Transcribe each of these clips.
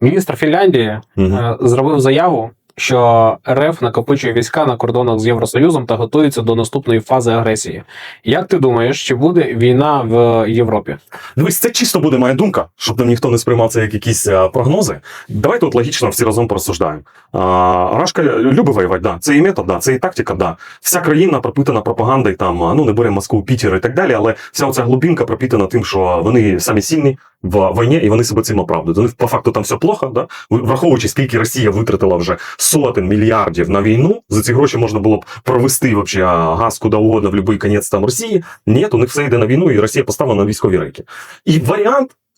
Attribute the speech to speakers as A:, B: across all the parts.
A: Міністр Фінляндії е, зробив заяву, що РФ накопичує війська на кордонах з Євросоюзом та готується до наступної фази агресії. Як ти думаєш, чи буде війна в Європі?
B: Дивись, це чисто буде моя думка, щоб там ніхто не сприймав це як якісь а, прогнози. Давайте от логічно всі разом порозсуждаємо. Рашка любить воювати, да. Це і метод, да, це і тактика, да. Вся країна пропитана пропагандою, там, ну не беремо Москву, Пітер і так далі, але вся оця глубинка пропитана тим, що вони самі сильні в війні, і вони себе цим оправдують. Них по факту там все плохо, да? враховуючи, скільки Росія витратила вже сотень мільярдів на війну, за ці гроші можна було б провести вообще газ куди угодно в будь-який кінець там Росії. Ні, у них все йде на війну, і Росія поставлена на військові рейки. І варіант.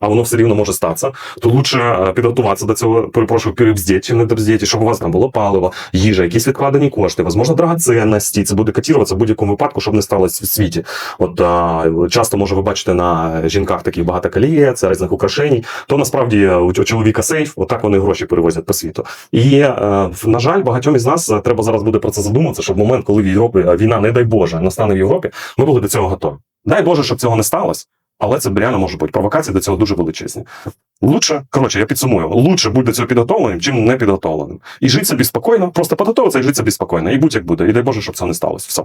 B: а воно все рівно може статися, то лучше е, підготуватися до цього, перепрошую, перебздіть чи не добздіть, щоб у вас там було паливо, їжа, якісь відкладені кошти, можливо, драгоценності. Це буде котіруватися в будь-якому випадку, щоб не сталося в світі. От а, часто може ви бачите на жінках таких багато колієць, різних украшень. То насправді е, у чоловіка сейф, отак вони гроші перевозять по світу. І е, в- на жаль, багатьом із нас е, треба зараз буде про це задуматися, щоб в момент, коли в Європі е, війна, не дай Боже, настане в Європі, ми були до цього готові. Дай Боже, щоб цього не сталося. Але це реально може бути. Провокації до цього дуже величезні. Лучше, коротше, я підсумую, лучше бути до цього підготовленим, чим не підготовленим. І жити собі спокійно, просто підготовитися і жити собі спокійно. І будь як буде. І дай Боже, щоб це не сталося. Все.